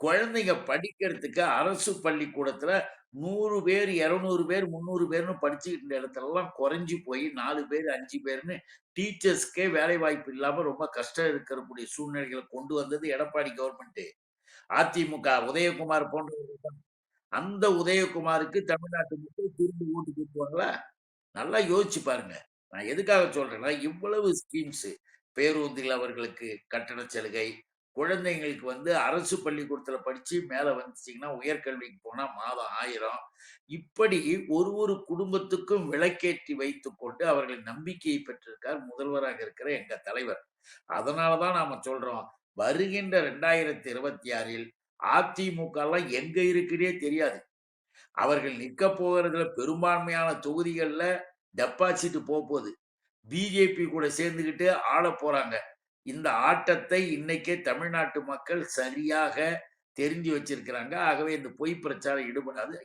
குழந்தைங்க படிக்கிறதுக்கு அரசு பள்ளிக்கூடத்துல நூறு பேர், 200 பேர், முந்நூறு பேர்னு படிச்சுக்கிட்டு இருந்த இடத்துலலாம் குறைஞ்சி போய் நாலு பேர், அஞ்சு பேர்னு டீச்சர்ஸ்க்கே வேலைவாய்ப்பு இல்லாம ரொம்ப கஷ்டம் இருக்கக்கூடிய சூழ்நிலைகளை கொண்டு வந்தது எடப்பாடி கவர்மெண்ட்டு. அதிமுக உதயகுமார் போன்றவர்கள் அந்த உதயகுமாருக்கு தமிழ்நாட்டு மக்கள் திரும்பி ஓட்டு போட்டுருவாங்களா? நல்லா யோசிச்சு பாருங்க. நான் எதுக்காக சொல்றேன்னா, இவ்வளவு ஸ்கீம்ஸு பேருந்தில் அவர்களுக்கு கட்டண சலுகை, குழந்தைங்களுக்கு வந்து அரசு பள்ளிக்கூடத்துல படிச்சு மேல வந்துச்சிங்கன்னா உயர்கல்விக்கு போனால் மாதம் ஆயிரம் இப்படி ஒரு ஒரு குடும்பத்துக்கும் விளக்கேற்றி வைத்துக்கொண்டு அவர்களின் நம்பிக்கையை பெற்றிருக்கார் முதல்வராக இருக்கிற எங்க தலைவர். அதனால தான் நாம சொல்றோம். வருகின்ற 2026ல் அதிமுகலாம் எங்க இருக்குன்னே தெரியாது. அவர்கள் நிற்கப் போகிறதுல பெரும்பான்மையான தொகுதிகள்ல டெபாசிட் போகுது பிஜேபி கூட சேர்ந்துக்கிட்டு ஆளப் போறாங்க. இந்த ஆட்டத்தை இன்னைக்கே தமிழ்நாட்டு மக்கள் சரியாக தெரிஞ்சு வச்சிருக்கிறாங்க. ஆகவே இந்த பொய் பிரச்சாரம் ஈடுபடாது.